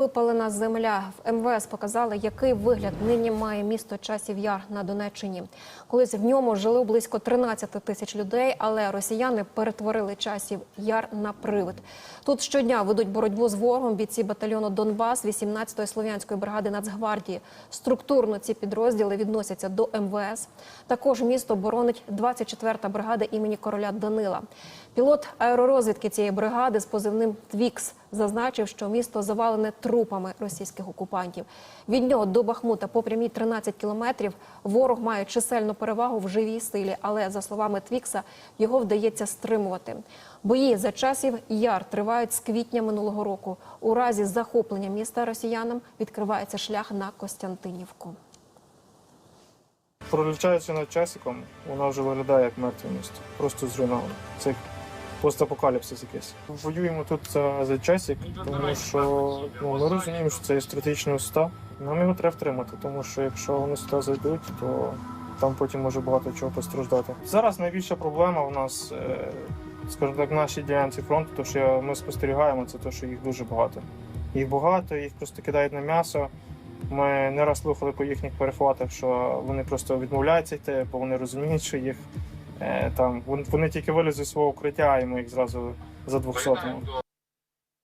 Випалена земля в МВС показали, який вигляд нині має місто часів яр на Донеччині. Колись в ньому жили близько 13 тисяч людей, але росіяни перетворили часів яр на привид. Тут щодня ведуть боротьбу з ворогом бійці батальйону Донбас 18-ї слов'янської бригади Нацгвардії. Структурно ці підрозділи відносяться до МВС. Також місто боронить 24-та бригада імені короля Данила. Пілот аеророзвідки цієї бригади з позивним Твікс зазначив, що місто завалене трупами російських окупантів. Від нього до Бахмута по прямій 13 кілометрів. Ворог має чисельну перевагу в живій силі, але за словами Твікса, його вдається стримувати. Бої за часів яр тривають з квітня минулого року. У разі захоплення міста росіянам відкривається шлях на Костянтинівку. Пролічаючи над часиком, вона вже виглядає як мертве місто. Просто зруйноване. Це постапокаліпсис якийсь. Воюємо тут за, за часик, тому що ну, ми розуміємо, що це є стратегічний устав. Нам його треба втримати, тому що якщо вони сюди зайдуть, то там потім може багато чого постраждати. Зараз найбільша проблема у нас, е, скажімо так, в нашій ділянці фронту, то що ми спостерігаємо, це те, що їх дуже багато. Їх багато, їх просто кидають на м'ясо. Ми не раз слухали по їхніх перехватах, що вони просто відмовляються йти, бо вони розуміють, що їх е, там вони тільки вилізуть свого укриття, і ми їх зразу за 200